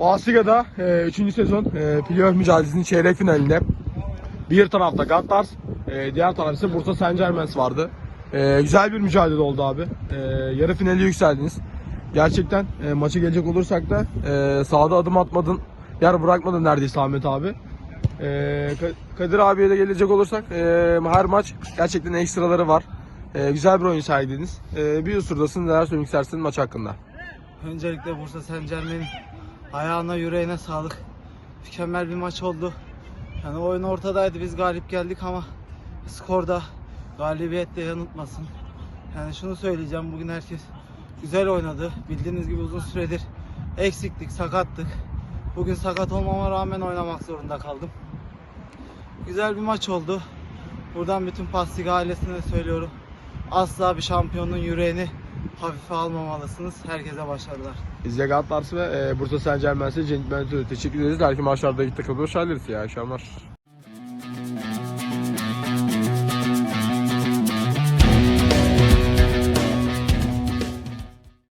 Asiga'da 3. sezon e, playoff mücadelesinin çeyrek finalinde bir tarafta Gattars, e, diğer tarafta ise Bursa Saint Germains vardı. E, güzel bir mücadele oldu abi. E, yarı finali yükseldiniz. Gerçekten e, maça gelecek olursak da e, sahada adım atmadın, yer bırakmadın neredeyse Ahmet abi. E, Ka- Kadir abiye de gelecek olursak e, her maç gerçekten ekstraları var. E, güzel bir oyun sergilediniz. E, bir usurdasın neler söylemek istersin maç hakkında? Öncelikle Bursa Saint Germain'in ayağına yüreğine sağlık. Mükemmel bir maç oldu. Yani oyun ortadaydı biz galip geldik ama skorda galibiyet de yanıltmasın. Yani şunu söyleyeceğim bugün herkes güzel oynadı. Bildiğiniz gibi uzun süredir eksiktik, sakattık. Bugün sakat olmama rağmen oynamak zorunda kaldım. Güzel bir maç oldu. Buradan bütün Pastig ailesine söylüyorum. Asla bir şampiyonun yüreğini hafife almamalısınız. Herkese başarılar. İzle ve e, Bursa Saint Germains'e Cenk Benet'e teşekkür ederiz. Belki maçlarda ilk takılıyor. Şahleriz ya. Akşamlar.